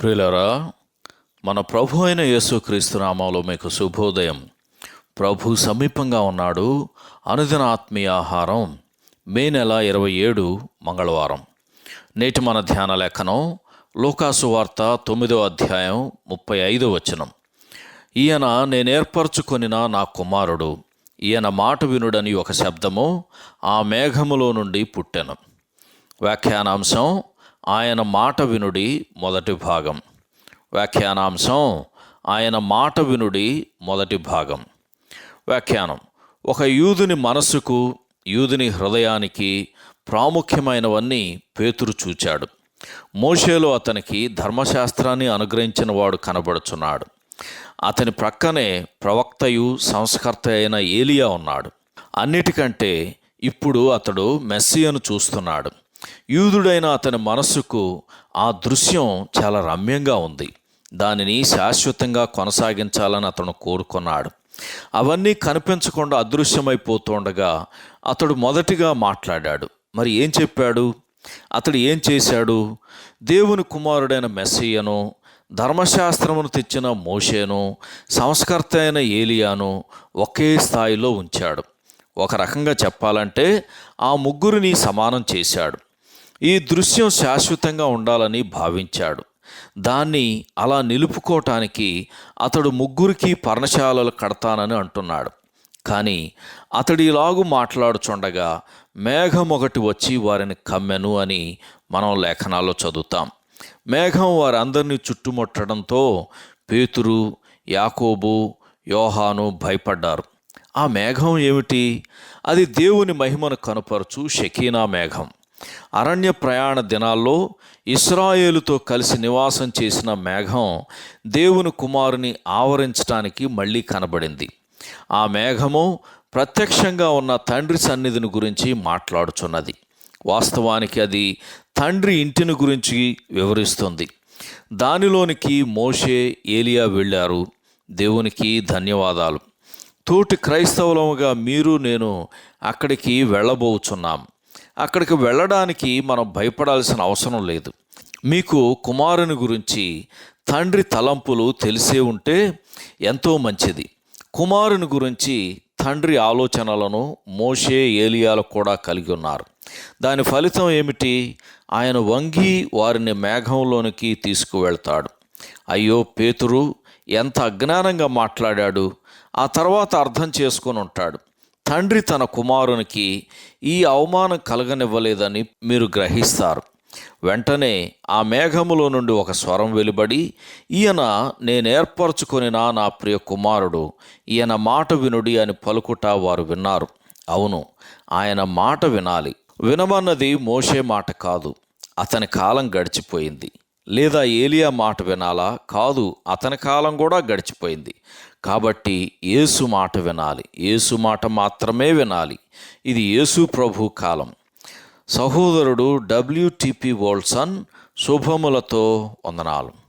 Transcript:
ప్రియులరా మన ప్రభు అయిన యేసుక్రీస్తు నామంలో మీకు శుభోదయం. ప్రభు సమీపంగా ఉన్నాడు. అనుదిన ఆత్మీయ ఆహారం మే నెల ఇరవై ఏడు మంగళవారం. నేటి మన ధ్యాన లేఖనం లోకాసు వార్త తొమ్మిదో అధ్యాయం ముప్పై ఐదో వచనం. ఈయన నేను ఏర్పరచుకొనిన నా కుమారుడు ఈయన మాట వినుడని ఒక శబ్దము ఆ మేఘములో నుండి పుట్టెను. వ్యాఖ్యానాంశం ఆయన మాట వినుడి మొదటి భాగం. వ్యాఖ్యానాంశం ఆయన మాట వినుడి మొదటి భాగం. వ్యాఖ్యానం ఒక యూదుని మనస్సుకు యూదుని హృదయానికి ప్రాముఖ్యమైనవన్నీ పేతురు చూచాడు. మోషేలో అతనికి ధర్మశాస్త్రాన్ని అనుగ్రహించిన వాడు కనబడుచున్నాడు. అతని ప్రక్కనే ప్రవక్తయు సంస్కర్త అయిన ఏలియా ఉన్నాడు. అన్నిటికంటే ఇప్పుడు అతడు మెస్సియను చూస్తున్నాడు. యూదుడైన అతని మనస్సుకు ఆ దృశ్యం చాలా రమ్యంగా ఉంది. దానిని శాశ్వతంగా కొనసాగించాలని అతను కోరుకున్నాడు. అవన్నీ కనిపించకుండా అదృశ్యమైపోతుండగా అతడు మొదటిగా మాట్లాడాడు. మరి ఏం చెప్పాడు? అతడు ఏం చేశాడు? దేవుని కుమారుడైన మెస్సయ్యను ధర్మశాస్త్రమును తెచ్చిన మోషేను సంస్కర్త అయిన ఏలియాను ఒకే స్థాయిలో ఉంచాడు. ఒక రకంగా చెప్పాలంటే ఆ ముగ్గురిని సమానం చేశాడు. ఈ దృశ్యం శాశ్వతంగా ఉండాలని భావించాడు. దాన్ని అలా నిలుపుకోవటానికి అతడు ముగ్గురికి పర్ణశాలలు కడతానని అంటున్నాడు. కానీ అతడిలాగు మాట్లాడుచుండగా మేఘం ఒకటి వచ్చి వారిని కమ్మెను అని మనం లేఖనాల్లో చదువుతాం. మేఘం వారందరినీ చుట్టుముట్టడంతో పేతురు యాకోబు యోహాను భయపడ్డారు. ఆ మేఘం ఏమిటి? అది దేవుని మహిమను కనుపరచు షకీనా మేఘం. అరణ్య ప్రయాణ దినాల్లో ఇస్రాయేలుతో కలిసి నివాసం చేసిన మేఘం దేవుని కుమారుని ఆవరించడానికి మళ్ళీ కనబడింది. ఆ మేఘము ప్రత్యక్షంగా ఉన్న తండ్రి సన్నిధిని గురించి మాట్లాడుచున్నది. వాస్తవానికి అది తండ్రి ఇంటిని గురించి వివరిస్తుంది. దానిలోనికి మోషే ఏలియా వెళ్ళారు. దేవునికి ధన్యవాదాలు. తోటి క్రైస్తవులముగా మీరు నేను అక్కడికి వెళ్ళబోచున్నాం. అక్కడికి వెళ్ళడానికి మనం భయపడాల్సిన అవసరం లేదు. మీకు కుమారుని గురించి తండ్రి తలంపులు తెలిసే ఉంటే ఎంతో మంచిది. కుమారుని గురించి తండ్రి ఆలోచనలను మోషే ఏలియాలు కూడా కలిగి ఉన్నారు. దాని ఫలితం ఏమిటి? ఆయన వంగి వారిని మేఘంలోనికి తీసుకువెళ్తాడు. అయ్యో పేతురు ఎంత అజ్ఞానంగా మాట్లాడాడు. ఆ తర్వాత అర్థం చేసుకొని ఉంటాడు. తండ్రి తన కుమారునికి ఈ అవమానం కలగనివ్వలేదని మీరు గ్రహిస్తారు. వెంటనే ఆ మేఘములో నుండి ఒక స్వరం వెలుబడి ఈయన నేను ఏర్పరచుకొనిన నా ప్రియ కుమారుడు ఈయన మాట వినుడి అని పలుకుట వారు విన్నారు. అవును ఆయన మాట వినాలి. వినమన్నది మోసే మాట కాదు అతని కాలం గడిచిపోయింది. లేదా ఏలియా మాట వినాలా? కాదు అతని కాలం కూడా గడిచిపోయింది. కాబట్టి యేసు మాట వినాలి. యేసు మాట మాత్రమే వినాలి. ఇది యేసు ప్రభు కాలం. సహోదరుడు డబ్ల్యూటిపి వోల్సన్ శుభములతో వందనాలు.